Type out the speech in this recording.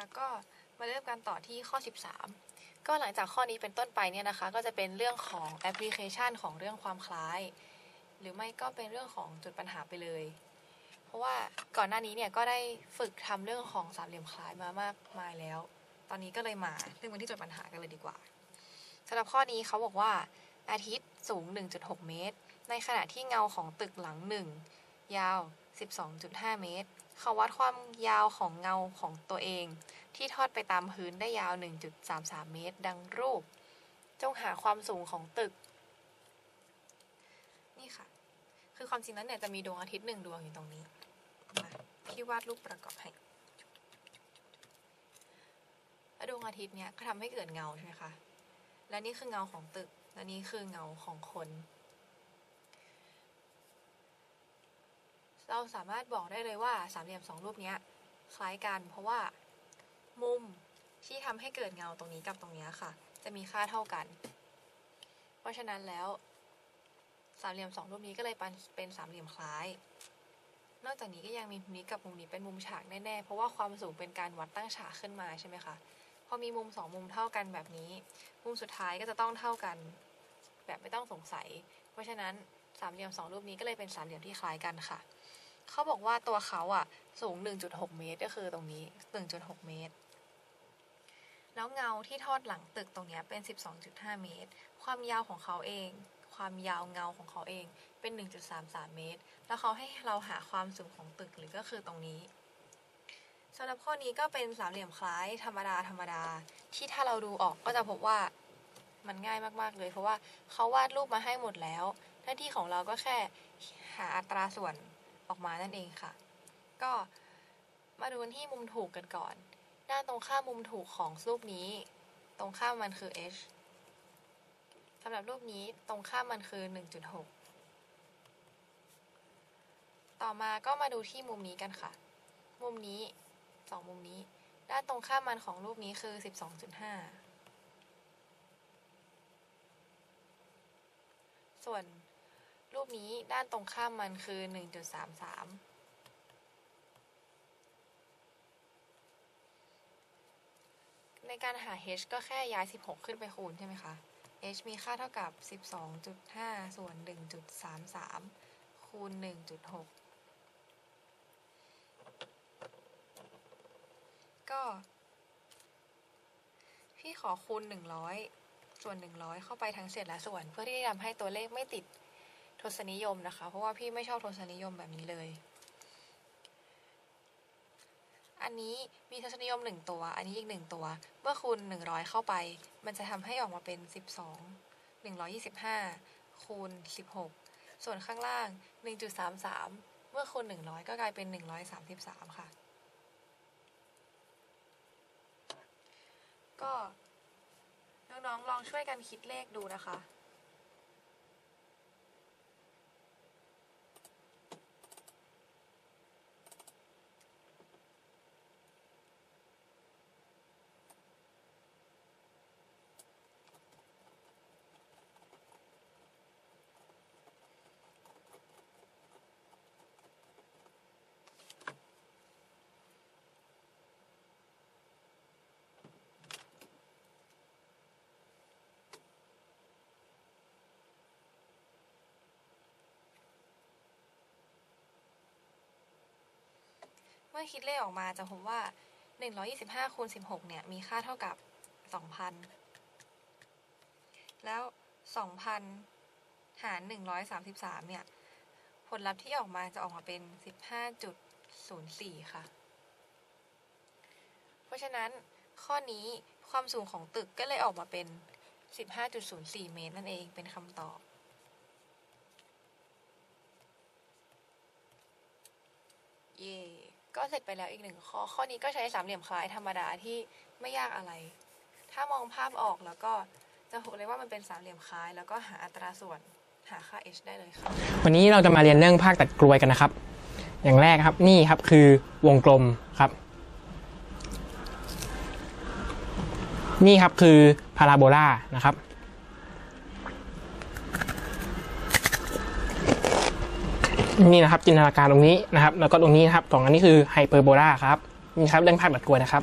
ะก็มาเริ่มกันต่อที่ข้อ 13 ก็หลังจากข้อนี้เป็นต้นไปเนี่ยนะคะ ก็จะเป็นเรื่องของแอปพลิเคชันของเรื่องความคล้าย หรือไม่ก็เป็นเรื่องของจุดปัญหาไปเลย เพราะว่าก่อนหน้านี้เนี่ยก็ได้ฝึกทำเรื่องของสามเหลี่ยมคล้ายมามากมายแล้ว ตอนนี้ก็เลยมาเรื่องวันที่จุดปัญหากันเลยดีกว่าสำหรับข้อนี้เขาบอกว่าอาทิตย์สูง 1.6 เมตร ในขณะที่เงาของตึกหลังหนึ่งยาว 12.5 เมตร เขาวัดความยาวของเงาของตัวเอง ที่ทอดไปตามพื้นได้ยาว 1.33 เมตร ดังรูป จงหาความสูงของตึก นี่ค่ะ คือความจริงแล้วเนี่ยจะมีดวงอาทิตย์หนึ่งดวงอยู่ตรงนี้มาพี่วาดรูปประกอบให้แล้วดวงอาทิตย์เนี่ยก็ทำให้เกิดเงาใช่ไหมคะ และนี่คือเงาของตึก และนี่คือเงาของคน เราสามารถบอกได้เลยว่าสามเหลี่ยมสองรูปนี้คล้ายกันเพราะว่ามุมที่ทำให้เกิดเงาตรงนี้กับตรงนี้ค่ะ จะมีค่าเท่ากัน เพราะฉะนั้นแล้ว สามเหลี่ยมสองรูปนี้ก็เลยเป็นสามเหลี่ยมคล้าย นอกจากนี้ก็ยังมีมุมนี้กับมุมนี้เป็นมุมฉากแน่ๆ เพราะว่าความสูงเป็นการวัดตั้งฉากขึ้นมาใช่ไหมคะ พอมีมุมสองมุมเท่ากันแบบนี้ มุมสุดท้ายก็จะต้องเท่ากัน แบบไม่ต้องสงสัย เพราะฉะนั้น สามเหลี่ยมสองรูปนี้ก็เลยเป็นสามเหลี่ยมที่คล้ายกันค่ะ เขาบอกว่าตัวเขาอะสูง 1.6 เมตรก็คือตรงนี้ 1.6 เมตร แล้วเงาที่ทอดหลังตึกตรงเนี้ยเป็น 12.5 เมตร ความยาวของเขาเอง ความยาวเงาของเขาเองเป็น 1.33 เมตร แล้วเขาให้เราหาความสูงของตึกหรือก็คือตรงนี้สำหรับข้อนี้ก็เป็นสามเหลี่ยมคล้ายธรรมดาธรรมดา ที่ถ้าเราดูออกก็จะพบว่ามันง่ายมาก ๆ เลย เพราะว่าเขาวาดรูปมาให้หมดแล้ว น้าที่ของเราก็แค่หาอัตราส่วนออกมานั่นเองค่ะ ก็มาดูที่มุมถูกกันก่อนด้านตรงข้ามมุมถูกของรูปนี้ ตรงข้ามมันคือ h สำหรับรูปนี้ตรงข้ามมันคือ 1.6 ต่อมาก็มาดูที่มุมนี้กันค่ะ มุมนี้สองมุมนี้ ด้านตรงข้ามมันของรูปนี้คือ 12.5 ส่วน รูปนี้ด้านตรงข้ามมันคือ 1.33 ในการหา h ก็แค่ย้าย 16 ขึ้นไปคูณใช่ไหมคะ h มีค่าเท่ากับ 12.5 ส่วน 1.33 คูณ 1.6 ก็ พี่ขอคูณ 100 ส่วน 100 เข้าไปทั้งเศษและส่วน เพื่อที่จะทำให้ตัวเลขไม่ติด ทศนิยมนะคะ เพราะว่าพี่ไม่ชอบทศนิยมแบบนี้เลย อันนี้มีทศนิยม 1 ตัว อันนี้อีก 1 ตัว เมื่อคูณ 100 เข้าไป มันจะทำให้ออกมาเป็น 12 125 คูณ 16 ส่วนข้างล่าง 1.33 เมื่อคูณ 100 ก็กลายเป็น 133 ค่ะ ก็น้องๆลองช่วยกันคิดเลขดูนะคะ มื่อคิดเลขออกมาจะพบว่า 125คูณ16 เนี่ย มีค่าเท่ากับ 2,000 แล้ว 2,000 หาร 133 เนี่ย ผลลัพธ์ที่ออกมาจะออกมาเป็น 15.04 ค่ะ เพราะฉะนั้นข้อนี้ความสูงของตึกก็เลยออกมาเป็น 15.04 เมตรนั่นเองเป็นคำตอบ เย่ ก็เสร็จไปแล้วอีกหนึ่งข้อ ข้อนี้ก็ใช้สามเหลี่ยมคล้ายธรรมดาที่ไม่ยากอะไร ถ้ามองภาพออกแล้วก็จะเห็นเลยว่ามันเป็นสามเหลี่ยมคล้าย แล้วก็หาอัตราส่วนหาค่า h ได้เลยค่ะ วันนี้เราจะมาเรียนเรื่องภาคตัดกลวยกันนะครับ อย่างแรกครับนี่ครับคือวงกลมครับ นี่ครับคือพาราโบลานะครับ นี่นะครับจินตนาการตรงนี้นะครับ แล้วก็ตรงนี้นะครับสองอันนี้คือไฮเปอร์โบลาครับนี่ครับเรื่องภาพบัดกลวนะครับ